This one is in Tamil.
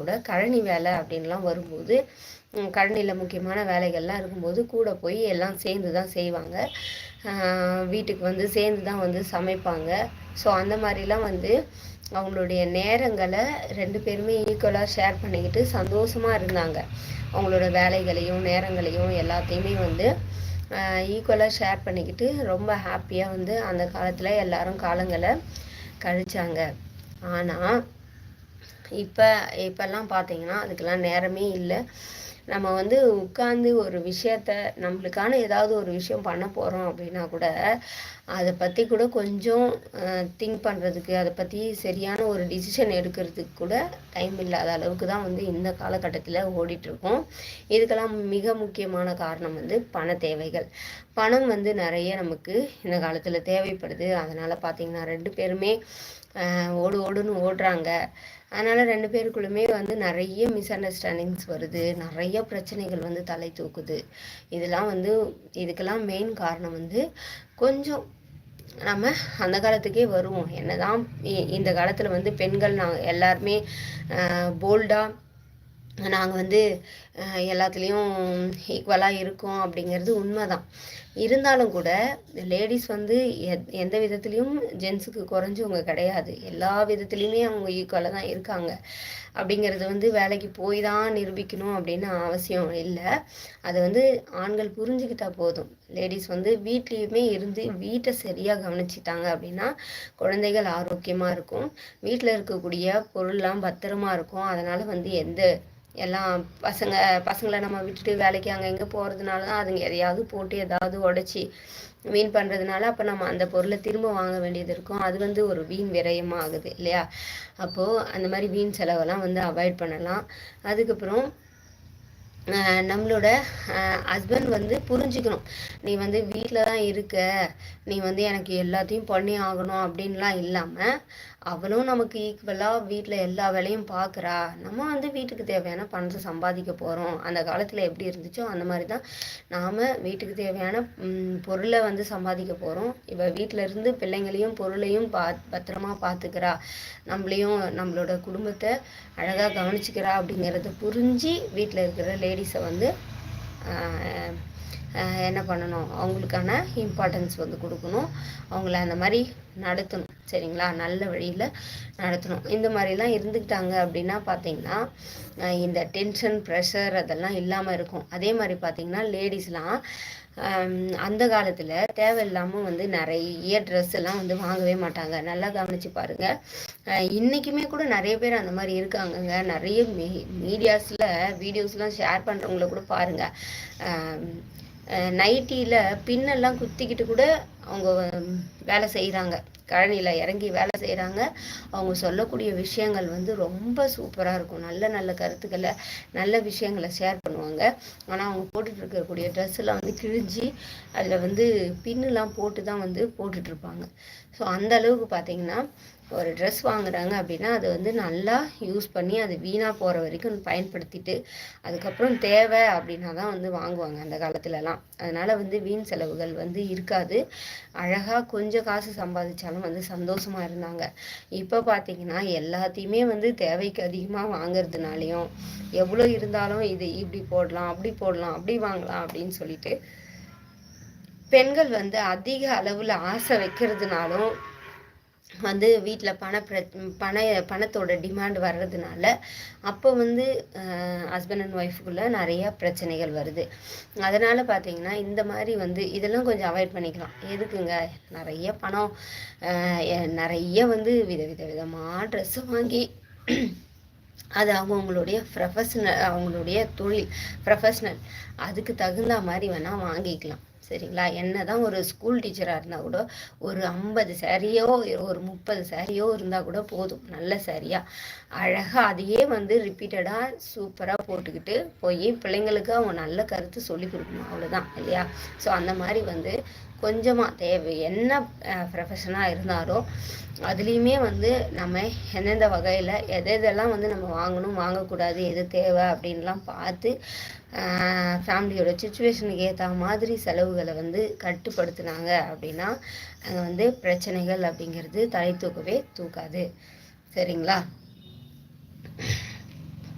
கூட கழனி வேலை அப்படின்லாம் வரும்போது கழனியில் முக்கியமான வேலைகள்லாம் இருக்கும்போது கூட போய் எல்லாம் சேர்ந்து தான் செய்வாங்க. வீட்டுக்கு வந்து சேர்ந்து தான் வந்து சமைப்பாங்க. ஸோ அந்த மாதிரிலாம் வந்து அவங்களுடைய நேரங்களை ரெண்டு பேருமே ஈக்குவலாக ஷேர் பண்ணிக்கிட்டு சந்தோஷமாக இருந்தாங்க. அவங்களோட வேலைகளையும் நேரங்களையும் எல்லாத்தையுமே வந்து ஈக்குவலாக ஷேர் பண்ணிக்கிட்டு ரொம்ப ஹாப்பியாக வந்து அந்த காலத்தில் எல்லாரும் காலங்களை கழிச்சாங்க. ஆனால் இப்போ இப்போல்லாம் பார்த்தீங்கன்னா அதுக்கெல்லாம் நேரமே இல்லை. நம்ம வந்து உட்காந்து ஒரு விஷயத்த நம்மளுக்கான ஏதாவது ஒரு விஷயம் பண்ண போகிறோம் அப்படின்னா கூட அதை பற்றி கூட கொஞ்சம் திங்க் பண்ணுறதுக்கு அதை பற்றி சரியான ஒரு டிசிஷன் எடுக்கிறதுக்கு கூட டைம் இல்லாத அளவுக்கு தான் வந்து இந்த காலகட்டத்தில் ஓடிட்டுருக்கோம். இதுக்கெல்லாம் மிக முக்கியமான காரணம் வந்து பண தேவைகள். பணம் வந்து நிறைய நமக்கு இந்த காலத்தில் தேவைப்படுது. அதனால் பார்த்திங்கன்னா ரெண்டு பேருமே ஓடு ஓடுன்னு ஓடுறாங்க. அதனால் ரெண்டு பேருக்குள்ளுமே வந்து நிறைய மிஸ் அண்டர்ஸ்டாண்டிங்ஸ் வருது. நிறைய பிரச்சனைகள் வந்து தலை தூக்குது. இதெல்லாம் வந்து இதுக்கெல்லாம் மெயின் காரணம் வந்து கொஞ்சம் நம்ம அந்த காலத்துக்கே வருவோம். என்னதான் இந்த காலத்தில் வந்து பெண்கள் நான் எல்லாருமே போல்டாக நாங்கள் வந்து எல்லாத்துலேயும் ஈக்குவலாக இருக்கோம் அப்படிங்கிறது உண்மை தான் இருந்தாலும் கூட லேடிஸ் வந்து எத் எந்த விதத்துலேயும் ஜென்ஸுக்கு குறைஞ்சவங்க கிடையாது. எல்லா விதத்துலேயுமே அவங்க ஈக்குவலாக தான் இருக்காங்க. அப்படிங்கிறது வந்து வேலைக்கு போய் தான் நிரூபிக்கணும் அப்படின்னு அவசியம் இல்லை. அது வந்து ஆண்கள் புரிஞ்சுக்கிட்டா போதும். லேடிஸ் வந்து வீட்லேயுமே இருந்து வீட்டை சரியாக கவனிச்சிட்டாங்க அப்படின்னா குழந்தைகள் ஆரோக்கியமாக இருக்கும். வீட்டில் இருக்கக்கூடிய பொருள்லாம் பத்திரமா இருக்கும். அதனால் வந்து எந்த எல்லாம் பசங்க பசங்களை நம்ம விட்டுட்டு வேலைக்கு அங்கே எங்கே போகிறதுனால தான் அதுங்க எதையாவது போட்டு ஏதாவது உடச்சி வீண் பண்ணுறதுனால அப்போ நம்ம அந்த பொருளை திரும்ப வாங்க வேண்டியது இருக்கும். அது வந்து ஒரு வீண் விரயமாக ஆகுது இல்லையா? அப்போது அந்த மாதிரி வீண் செலவெல்லாம் வந்து அவாய்ட் பண்ணலாம். அதுக்கப்புறம் நம்மளோட ஹஸ்பண்ட் வந்து புரிஞ்சுக்கணும். நீ வந்து வீட்டில் தான் இருக்க. நீ வந்து எனக்கு எல்லாத்தையும் பண்ணி ஆகணும் அப்படின்லாம் இல்லாமல் அவளும் நமக்கு ஈக்குவலாக வீட்டில் எல்லா வேலையும் பார்க்குறா நம்ம வந்து வீட்டுக்கு தேவையான பணத்தை சம்பாதிக்க போகிறோம் அந்த காலத்தில் எப்படி இருந்துச்சோ அந்த மாதிரி தான் நாம் வீட்டுக்கு தேவையான பொருளை வந்து சம்பாதிக்க போகிறோம் இப்போ வீட்டில் இருந்து பிள்ளைங்களையும் பொருளையும் பா பத்திரமா பார்த்துக்கிறா நம்மளையும் நம்மளோட குடும்பத்தை அழகாக கவனிச்சுக்கிறா அப்படிங்கிறத புரிஞ்சு வீட்டில் இருக்கிற லேடி லேடிஸை வந்து என்ன பண்ணணும்? அவங்களுக்கான இம்பார்ட்டன்ஸ் வந்து கொடுக்கணும். அவங்கள அந்த மாதிரி நடத்தணும். சரிங்களா? நல்ல வழியில் நடத்தணும். இந்த மாதிரிலாம் இருந்துக்கிட்டாங்க அப்படின்னா பார்த்தீங்கன்னா இந்த டென்ஷன் ப்ரெஷர் அதெல்லாம் இல்லாமல் இருக்கும். அதே மாதிரி பார்த்தீங்கன்னா லேடிஸ்லாம் அந்த காலத்தில் தேவையில்லாமல் வந்து நிறைய ட்ரெஸ் எல்லாம் வந்து வாங்கவே மாட்டாங்க. நல்லா கவனித்து பாருங்கள் இன்றைக்குமே கூட நிறைய பேர் அந்த மாதிரி இருக்காங்கங்க. நிறைய மீ மீடியாஸில் வீடியோஸ்லாம் ஷேர் பண்ணுறவங்கள கூட பாருங்கள் நைட்டியில் பின்னெல்லாம் குத்திக்கிட்டு கூட அவங்க வேலை செய்கிறாங்க கழனியில் இறங்கி வேலை செய்கிறாங்க அவங்க சொல்லக்கூடிய விஷயங்கள் வந்து ரொம்ப சூப்பராக இருக்கும். நல்ல நல்ல கருத்துக்களை நல்ல விஷயங்களை ஷேர் பண்ணுவாங்க. ஆனால் அவங்க போட்டுட்டு இருக்கக்கூடிய ட்ரெஸ்ஸெல்லாம் வந்து கிழிஞ்சி அதில் வந்து பின்னுலாம் போட்டு தான் வந்து போட்டுட்ருப்பாங்க ஸோ அந்த அளவுக்கு பார்த்தீங்கன்னா ஒரு ட்ரெஸ் வாங்குறாங்க அப்படின்னா அதை வந்து நல்லா யூஸ் பண்ணி அது வீணாக போகிற வரைக்கும் பயன்படுத்திட்டு அதுக்கப்புறம் தேவை அப்படின்னா தான் வந்து வாங்குவாங்க அந்த காலத்துலலாம். அதனால் வந்து வீண் செலவுகள் வந்து இருக்காது. அழகாக கொஞ்சம் காசு சம்பாதிச்சாலும் வந்து சந்தோஷமாக இருந்தாங்க. இப்போ பார்த்தீங்கன்னா எல்லாத்தையுமே வந்து தேவைக்கு அதிகமாக வாங்குறதுனாலையும் எவ்வளோ இருந்தாலும் இது இப்படி போடலாம் அப்படி போடலாம் அப்படி வாங்கலாம் அப்படின்னு சொல்லிட்டு பெண்கள் வந்து அதிக அளவில் ஆசை வைக்கிறதுனாலும் வந்து வீட்டில் பண பிர பண பணத்தோட டிமாண்ட் வர்றதுனால அப்போ வந்து ஹஸ்பண்ட் அண்ட் ஒய்ஃபுக்குள்ளே நிறைய பிரச்சனைகள் வருது. அதனால் பார்த்தீங்கன்னா இந்த மாதிரி வந்து இதெல்லாம் கொஞ்சம் அவாய்ட் பண்ணிக்கலாம். எதுக்குங்க? நிறைய பணம் நிறைய வந்து வித வித விதமாக ட்ரெஸ்ஸு வாங்கி அது அவங்கவுங்களுடைய ப்ரொஃபஷ்னல் அவங்களுடைய தொழில் ப்ரொஃபஷ்னல் அதுக்கு தகுந்த மாதிரி வேணால் வாங்கிக்கலாம். சரிங்களா? என்ன தான் ஒரு ஸ்கூல் டீச்சராக இருந்தால் கூட ஒரு ஐம்பது சாரியோ ஒரு முப்பது சாரியோ இருந்தால் கூட போதும். நல்ல சாரியாக அழகாக அதையே வந்து ரிப்பீட்டடாக சூப்பராக போட்டுக்கிட்டு போய் பிள்ளைங்களுக்கு அவங்க நல்ல கருத்து சொல்லி கொடுக்கணும். அவ்வளோதான் இல்லையா? ஸோ அந்த மாதிரி வந்து கொஞ்சமாக தேவை. என்ன ப்ரொஃபஷனாக இருந்தாலும் அதுலேயுமே வந்து நம்ம எந்தெந்த வகையில் எது எதெல்லாம் வந்து நம்ம வாங்கணும் வாங்கக்கூடாது எது தேவை அப்படின்லாம் பார்த்து ஃபேமிலியோட சுச்சுவேஷனுக்கு ஏற்ற மாதிரி செலவுகளை வந்து கட்டுப்படுத்தினாங்க அப்படின்னா அங்கே வந்து பிரச்சனைகள் அப்படிங்கிறது தலை தூக்கவே தூக்காது. சரிங்களா?